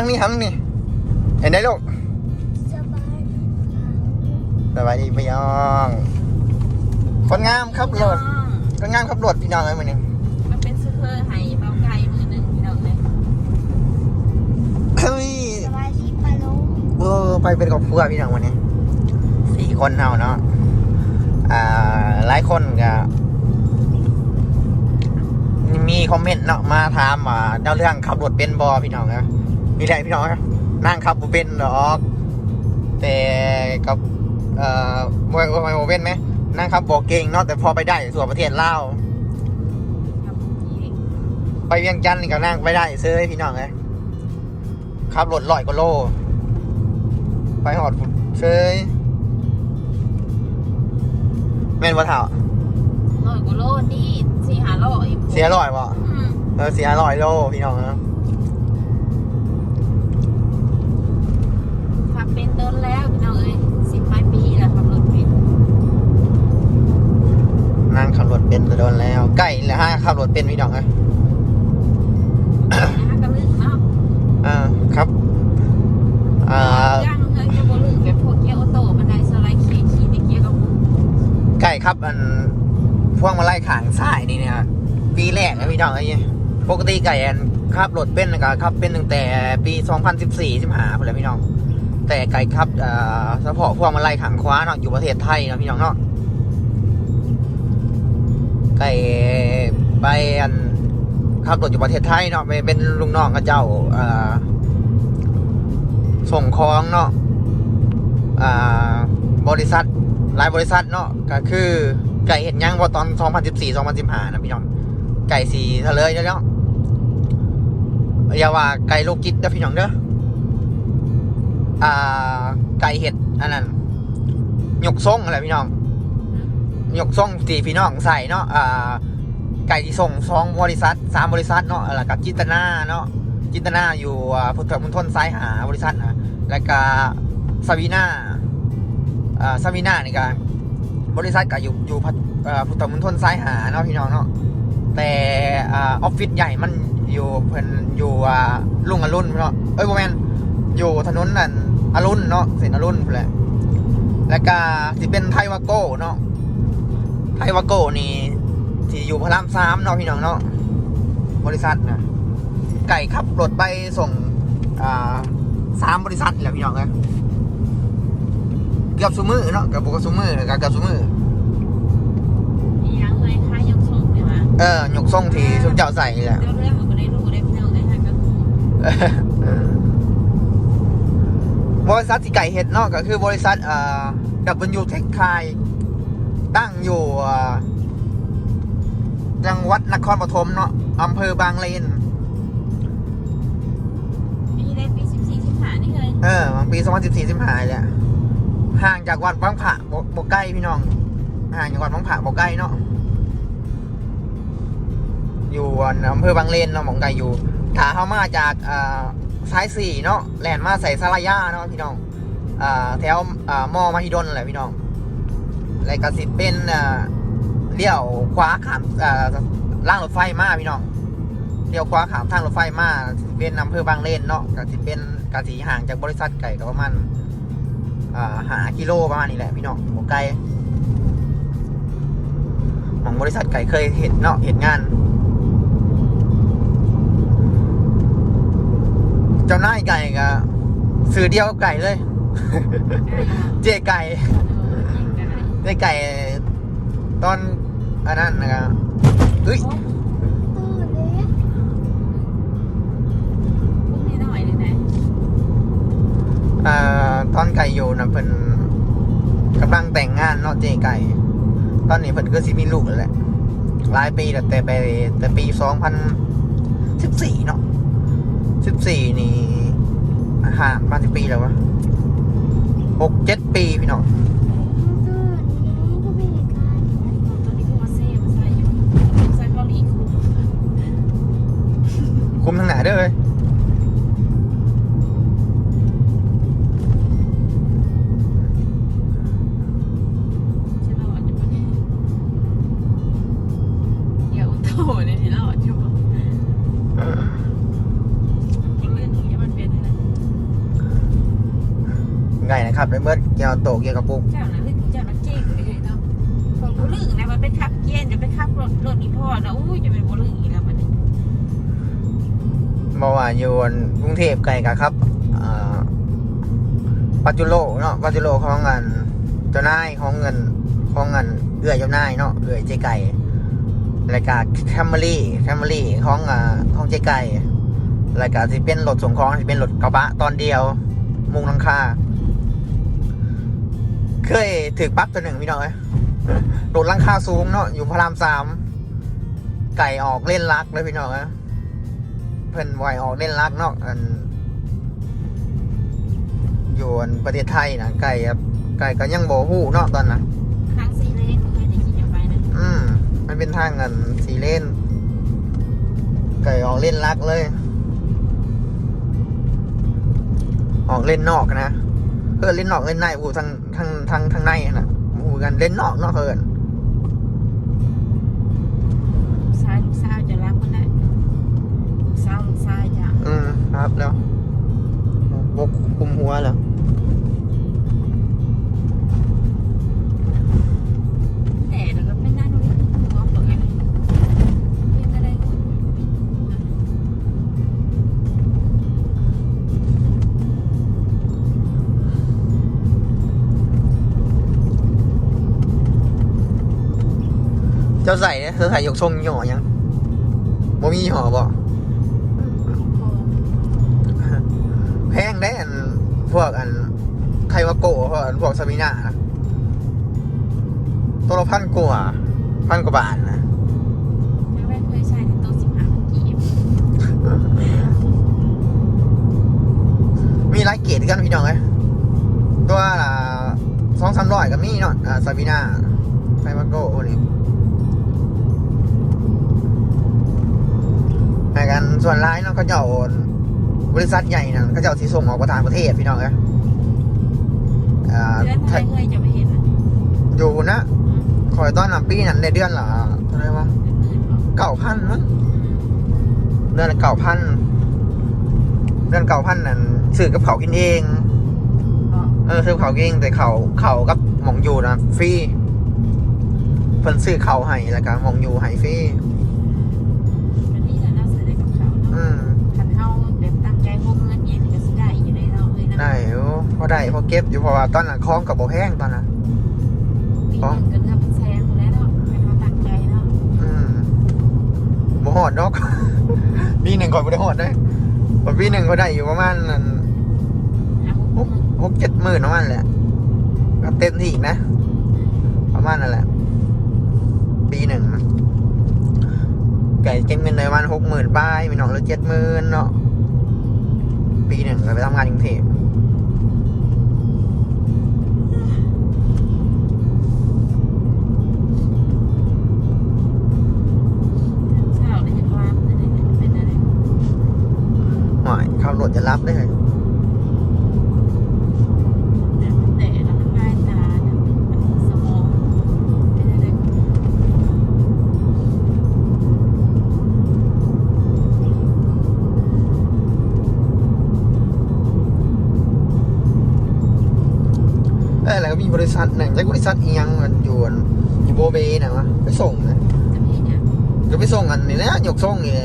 ทางนี้ทางนี้เห็นได้ลูกสบายสบายดีพี่น้องคนงามครับรถคนงามครับรถพี่น้องไอ้มือนี่มันเป็นซูเปอร์ไฮเบาไก่มือหนึ่งพี่น้องเลยเฮ้ยสบายดีปะลุงเออไปเป็นครอบครัวพี่น้องวันนี้สี่คนเฮาเนาะอ่าหลายคนก็มีคอมเมนต์เนาะมาถามว่าเจ้าเรื่องขับรถเป็นบอพี่น้องนะ มีอะไรพี่น้องนะนั่งขับบ่เป็นดอกแต่กับเอ่อโมโมโมเป็นไหมนั่งขับบอกเก่งเนาะแต่พอไปได้ส่วนประเทศลาวครับอีกไปเวียงจันทร์นี่ก็นั่งไปได้เซ้ยพี่น้องเลยขับรถลอยกว่าโล ไปหอดเซ้ยแม่นว่าเถ่าร้อยกว่าโลนี่สี่หาร้อยเสียลอยบ่อืมเออเสียลอยโลพี่น้องนะ เป็นต้นแล้วพี่น้องเอ้ยสิบปลายปีแล้วขับรถเป็นนั่งขับรถเป็นจะโดนแล้วใกล้แล้วฮะขับรถเป็นพี่น้องนะนะก็ลึกเนาะอ่าครับอ่าย่างเฮ้ยจะบ่ลึกแบบพวกเกียร์ออโต้บันไดสไลด์ขี่ขี่ในเกียร์กับหมูใกล้ครับอันพวงมาไล่ขางซ้ายนี่เนี่ยปีแรกนะพี่น้องไอ้เนี่ยปกติไก่อันขับรถเป็นนะครับขับเป็นตั้งแต่ปี 2014 15พุ่นแหละพี่น้อง แต่ไก่ขับอ่าเฉพาะพวงมาไล่ขางขวาเนาะอยู่ประเทศไทยเนาะพี่น้องเนาะไก่ไปอันขับรถอยู่ประเทศไทยเนาะเป็นลุงน้องกับเจ้าอ่าส่งของเนาะอ่าบริษัทหลายบริษัทเนาะก็คือไก่เห็นยังว่าตอน 2014 2015 นะพี่น้อง ไก่สีทะเลยเนาะอย่าว่าไก่โลกิตนะพี่น้องเด้อ อ่าไก่เห็ดอันนั้นหยกส่งอะไรพี่น้องหยกส่งที่พี่น้องใส่เนาะอ่าไก่ที่ส่งสองบริษัทสามบริษัทเนาะแล้วก็จินตนาเนาะจินตนาอยู่พุทธมณฑลซ้ายหาบริษัทนะแล้วก็สวีนาอ่าซามิน่านี่ก็บริษัทก็อยู่อยู่พุทธมณฑลซ้ายหาเนาะพี่น้องเนาะแต่ออฟฟิศใหญ่มันอยู่เพิ่นอยู่ลุงอรุณเนาะเอ้ยโมแมนอยู่ถนนนั่น อรุณเนาะเส้นอรุณพุ่นแหละแล้วก็สิเป็นไทยวาโก้เนาะไทยวาโก้นี่ที่อยู่พระรามสามเนาะพี่น้องเนาะบริษัทนะไก่ขับรถไปส่งอ่าสามบริษัทนี่แหละพี่น้องเลยเกือบซุมือเนาะกับบุกซุมือกับเกือบซุมืออีหยังเลยค่ายังส่งเนี่ยมาเออหยกส่งทีชุมเจ้าใส่นี่แหละเรื่องเรื่องมันก็ได้รู้ได้พี่น้องได้ทางกันหู บริษัทที่ไก่เห็ดเนาะก็คือบริษัทเอ่อ W Tech คายตั้งอยู่เอ่อจังหวัดนครปฐมเนาะอำเภอบางเลนปีได้ปีสิบสี่สิบห้านี่เลยเออปี2014 15แหละห่างจากวัดบางผะบ่บ่ใกล้พี่น้อง ห่างจากวัดบางผะบ่ใกล้เนาะอยู่อันอำเภอบางเลนเนาะหมองไก่อยู่ถ้าเข้ามาจากอ่า ซ้ายสี่เนาะแลนมาใส่สลายาเนาะพี่น้องอ่าแถวอ่ามอมหิดลแหละพี่น้องแล้วก็สิเป็นอ่าเลี้ยวขวาขามอ่าล่างรถไฟมาพี่น้องเลี้ยวขวาขามทางรถไฟมาเป็นอำเภอบางเลนเนาะก็สิเป็นกะสีห่างจากบริษัทไก่ก็ประมาณอ่าหากิโลประมาณนี้แหละพี่น้องหมไกลของบริษัทไก่เคยเห็นเนาะเห็นงาน เจ้านายไก่ก็สื่อเดียวกับไก่เลย เจ๊ไก่ เจ๊ไก่ตอนอันนั้นนะครับเฮ้ยตื่นเลยพวกนี้หน่อยเลยนะอ่าตอนไก่อยู่นะเพิ่นกำลังแต่งงานเนาะเจ๊ไก่ ตอนนี้เพิ่นก็สิมีลูกแล้วแหละหลายปีแล้วแต่ไปแต่ปีสองพันสิบสี่เนาะ สิบสี่นี่ห่างมาสิบปีแล้ววะหกเจ็ดปีพี่น้องคุ้มทางไหนด้วย บไปเบิดเกี่ยวโตเกี่ยวกับปุ๊กเจ้าน่ะลึกเจ้าน่ะเจ๊งเลยเนาะผมบ่ลึกนะมันไปขับเกียร์จะไปขับรถรถอีพ่อนะอุ้ยจะเป็นบ่ลึกอีกแล้วบัดนี้เมื่อวานอยู่กรุงเทพไกลกันครับอ่าปัจจุโลเนาะปัจจุโลของเงินเจ้านายของเงินของเงินเอื้อยเจ้านายเนาะเอื้อยเจ๊ไก่รายการแคมเมอรี่แคมเมอรี่ของอ่าของเจ๊ไก่รายการที่เป็นรถส่งของที่เป็นรถกระบะตอนเดียว มุงหลังคา เคยถือปั๊บตัวหนึ่งพี่น้องเอ้ยรถหลังคาสูงเนาะอยู่พระรามสามไก่ออกเล่นรักเลยพี่น้องเอ้ยเพิ่นไหวออกเล่นรักเนาะอันอยู่อันประเทศไทยนะไก่ครับไก่ก็ยังโบหูเนาะตอนนั้นทางซีเลนเคยได้ขี่ไปนะอืมมันเป็นทางกันสีเล่นไก่ออกเล่นรักเลย ออกเล่นนอกนะ เพื่อนเล่นนอกเล่นในอูทางทางทางทางในนะอูกันเล่นนอกเนาะเพื่อนลูกชายลูกสาวจะรับมันได้ลูกสาวลูกชายจ้ะอืมครับแล้วบกคุมหัวแล้ว ใส่เนี่ยเธอใส่ยกทรงหย่อยังบ่มีหย่อบ่แพงได้อันพวกอันไทวาโกะพวกอันพวกซาบิน่านะตัวละพันกว่าพันกว่าบาทนะยังไม่เคยใช้ในโต๊ะสิบห้าเมื่อกี้มีหลายเกรดกันพี่น้องเอ้ยตัวละสองสามร้อยก็มีเนาะอ่าซาบิน่า เนาะเขาจะเอาบริษัทใหญ่นะเขาจะเอาสีส่งออกไปต่างประเทศพี่น้องเอ้ยอ่าเดือนไทยเคยจะไม่เห็นนะอยู่นะคอยต้อนรับปีนั้นในเดือนละเท่าไหรวะเป็นหมื่นหรอกเก้าพันมั้งเดือนละเก้าพันเดือนเก้าพันนั่นซื้อกับเขาวกินเองเออซื้อกับเขาวกินเองแต่เขาเขากับหมองอยู่นะฟรีเพิ่นซื้อเขาวให้แล้วก็หมองอยู่ให้ฟรี พอได้พอเก็บอยู่เพราะว่าตอนนั้นคล้องกับโบแห้งตอนนั้นปีหนึ่งก็เกือบเป็นแสนหมดแล้วเนาะคันเฮาตั้งใจเนาะอืมโบหอดดอก ปีหนึ่งก่อนไม่ได้หอดได้พอปีหนึ่งก็ได้อยู่ประมาณนั้นเอาพวกเงินหกเจ็ดหมื่นประมาณแหละก็เต็มที่อีกนะ ประมาณนั่นแหละ ปีหนึ่งนะไก่เก็บเงินในวันหกหมื่นป้ายมีน้องเหลือเจ็ดหมื่นเนาะปีหนึ่งก็ไปทำงานกรุงเทพ หน่อยขับรถจะรับได้เลยแต่เรามันง่ายตาเนี่ยมันสมองเป็นอะไรเออแล้วก็มีบริษัทหนึ่งจากบริษัทอียังมันอยู่อันอยู่โบเบนะวะไปส่งนะจะมีเนี่ยก็ไปส่งกันนี่แหละยกส่งนี่แ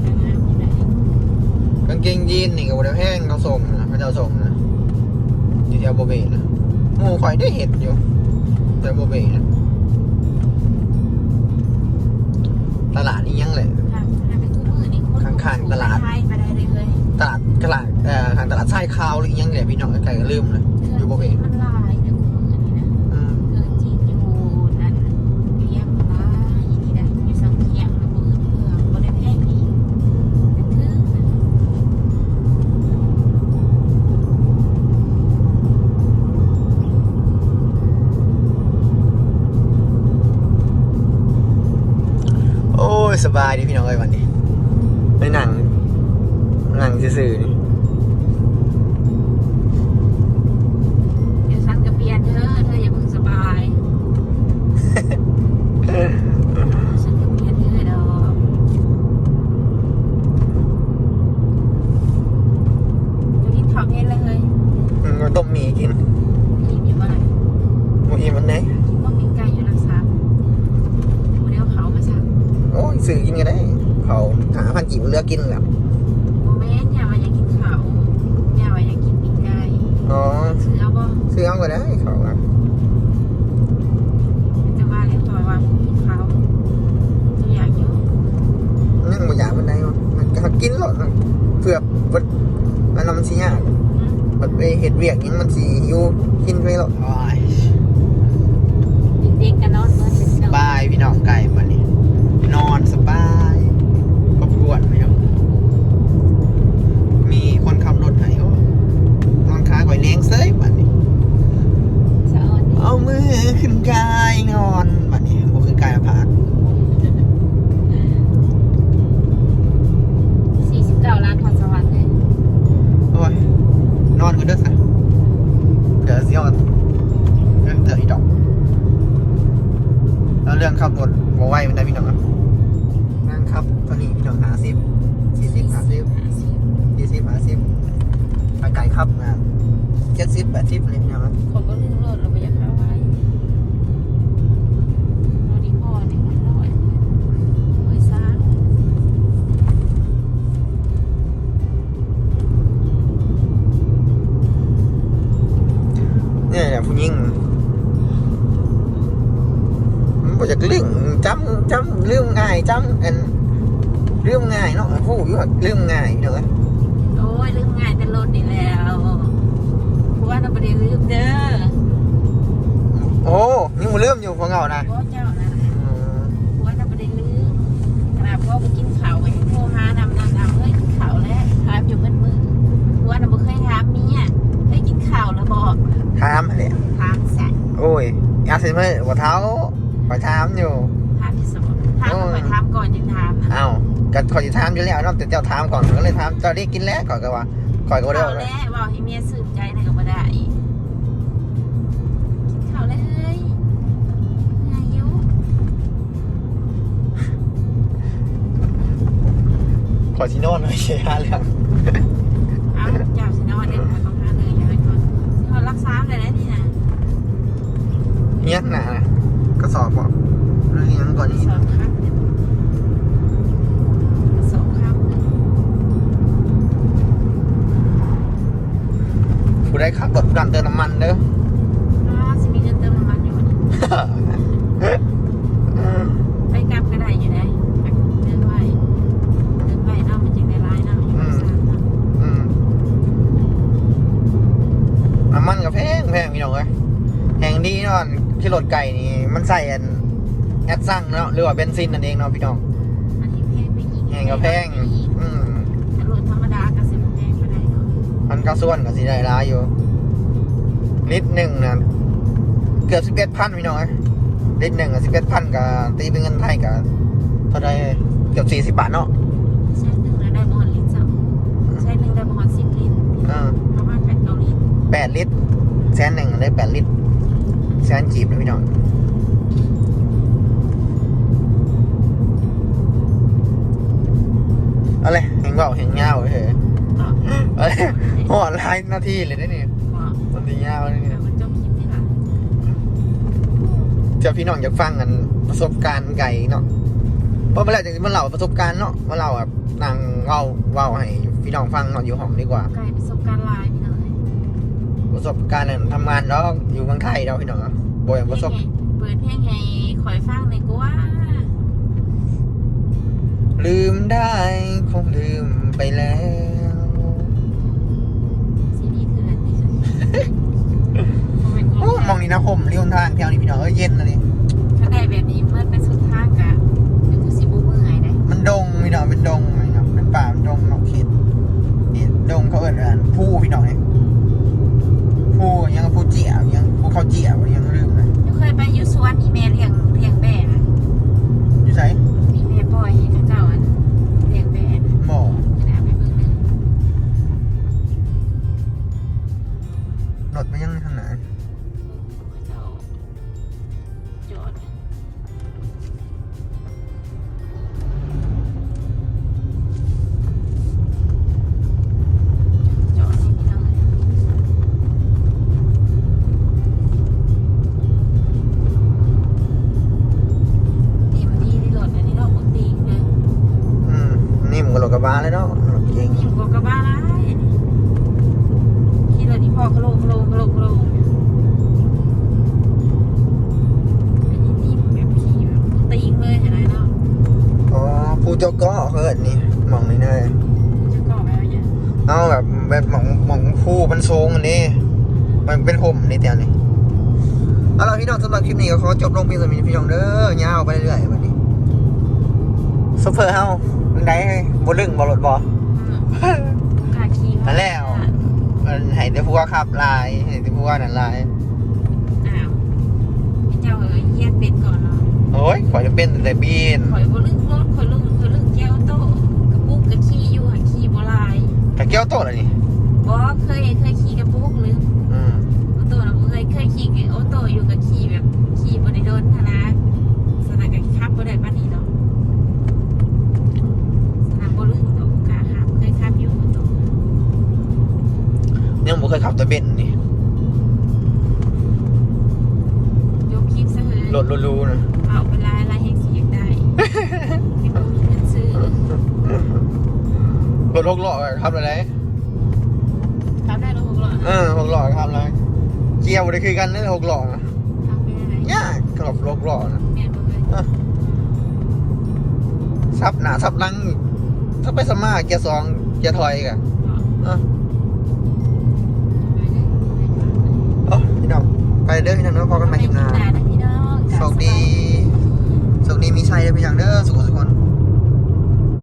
แต่งานอยู่ได้กางเกงยีนนี่ก็บริแห้งเขาส่งนะเขาจะเอาส่งนะอยู่แถวโบเบนะหมูคอยได้เห็ดอยู่แถวโบเบนะตลาดนี้ยังเลยทางทางไปคู่มือนี่คนข้างๆตลาดไปไปได้เลยเลยตลาดตลาดเอ่อทางตลาดทรายขาวหรืออีกยังเลยพี่น้องไก่ก็ลืมเลยอยู่โบเบมันล อ้ บ่อยากมันได้วะมันก็กินหรอกเพื่อบัดมันนำมันสิยากบัดไปเฮ็ดเวียกหยังมันสิอยู่กินไปหรอกเด็กๆกันนอนเมื่อเช้าบายพี่น้องไก่บัดนี้นอนสบายครบถ้วนไหมครับมีคนขับรถให้โอ้นอนขาก่อยเลี้ยงเซ้ยบัดนี้สะออนเอามือขึ้นกายนอนบัดนี้บ่คือกายผาด เก้าร้าน จำจำลืมง่ายจำอันลืมง่ายเนาะผู้อยู่ว่าลืมง่ายพี่น้องเอ้ยโอ้ยลืมง่ายแต่รถนี่แล้วเพราะว่าเราไม่ได้ลืมเด้อโอ้ยังบ่ลืมอยู่พวกเรานะพ่อเจ้านั่นแหละอืมเพราะว่าเราไม่ได้ลืมขนาดพ่อไปกินข้าวไปโทรหานำนำนำเฮ้ยกินข้าวแล้วถามอยู่มืดมือเพราะว่าเราไม่เคยถามเมียเฮ้ยกินข้าวแล้วบอกถามหั่นแหละถามใส่โอ้ยอาเซนเมอร์บ่เท้าขอยถามอยู่ ถามที่สองถามก็ไปถามก่อนยังถามนะเอ้าก็ขอยสิถามอยู่แล้วเนาะแต่เจ้าถามก่อนก็เลยถามเจ้าได้กินแล้วก่อนก็ว่าข่อยก็บ่ได้ข้าวว่าแล้วบอกให้เมียสืบใจนะก็ไม่ได้กินข้าวแล้วเฮ้ยอายุขอยสิโนอนหน่อยสิหาเรื่องเอาเจ้าสินอนเด็กไปต้องหาเลยอย่าไปก่อนสิเขารักษาเลยนะนี่นะเฮียหนานะก็สอบบอกเรื่องยังก่อนนี้สอง ผู้ได้ขับรถกันเติมน้ำมันเด้ออ่าสิมีเงินเติมน้ำมันอยู่วันนี้ไปกลับก็ได้อยู่ได้ไปเดินไหวเดินไหวเนาะมันจึงได้ร้ายเนาะอยู่ภาษาเนาะอืมน้ำมันก็แพงแพงพี่น้องเอ้ยแห่งดีเนาะที่รถไก่นี่มันใส่อันแอดซังเนาะหรือว่าเบนซินนั่นเองเนาะพี่น้องอันนี้แพงไปอีกแห่งก็แพงไปอีกอืมถ้ารถธรรมดาก็ เนาะมันก็ส่วนกับสีได้ร้ายอยู่ลิตรหนึ่งนะเกือบสิบเอ็ดพันพี่น้องเอ้ยลิตรหนึ่งสิบเอ็ดพันกับตีเป็นเงินไทยกับเท่าไรเกือบสี่สิบบาทเนาะใช้หนึ่งแล้วได้บอลลิตรจ้ะใช้หนึ่งได้บอลสิบลิตรอ่าประมาณแปดเก้าลิตรแปดลิตรแสนหนึ่งได้แปดลิตรแสนจีบนะพี่น้องเอาเลยเห็นเปล่าเห็นเงาเฉย เนาะเอาเลยหัวลายนาทีเลยได้นี่ก็มันตีเงาเลยเดี๋นี่ยวมันจบคลิปนี่ค่ะเจ้าพี่น้องอยากฟังกันประสบการณ์ไก่เนาะเพราะเมื่อไหร่จะมาเล่าประสบการณ์เนาะมาเล่าแบบนางเว้าเว้าให้พี่น้องฟังเนาะอยู่ห้องดีกว่าไกลประสบการณ์หลายพี่น้องเอ้ยประสบการณ์เนี่ยทำงานเนาะอยู่เมืองไทยเนาะพี่น้องเนาะบ่อยากประสบเปิดเพลงให้คอยฟังในอยกูว่าลืมได้คงลืมไปแล้ว รถมันยังทางไหนาเจกก็เฮิร์ดนี่มองนี่เลยจะก่อไปเอาอย่างเอาแบบแบบหมองหมองผู้มันสูงอันนี้มันเป็นผมนี่เตียวนี่เอาล่ะพี่น้องสำหรับคลิปนี้ก็ขอจบลงเพียงเท่านี้พี่น้องเด้อยาวไปเรื่อยๆวันนี้ซุปเปอร์เฮามันได้บ่ลึงบ่รถบ่กาคีนั่นแล้ว มันให้แต่ผู้ว่าขับลายให้แต่ผู้ว่านั่นลายอ้าวพี่เจ้าเอ๋ยเยียดเป็นก่อนเนาะโอ้ยขอจะเป็นแต่บีน ข่อยบ่ลึกรถข่อยลึ เกี้ยวโตแล้วนี่บ่เคยเคยขี่กระปุกหรืออืมโอโต้นะบ่เคยเคยขี่กับโอโต้อยู่กับขี่แบบขี่บ่ได้โดนขนาดสนามก็ขับบ่ได้ปานนี้เนาะสนามบ่ลึกตัวบ่กล้าขับเคยขับอยู่โอโต้ยังบ่เคยขับตัวเบนซ์นี่ยกคลิปซะเถอะรถรู้ๆนะ รถหกล้อครับอะไรทำได้รถหกล้ออ่าหกล้อครับอะไรเกียร์บริคือกันนี่หกล้อนะทำไม่ได้ยากกรอบหกล้อนะล่ยนะซับหนาซับหลังถ้าไปสมาเกียร์สองเกียร์ถอยกันอะเอ้าพี่น้องไปเด้อพี่น้องพอกันใหม่คลิน้าโชคดีโชคดีมีชัยเด้อพี่น้องเด้อสุขสุขคน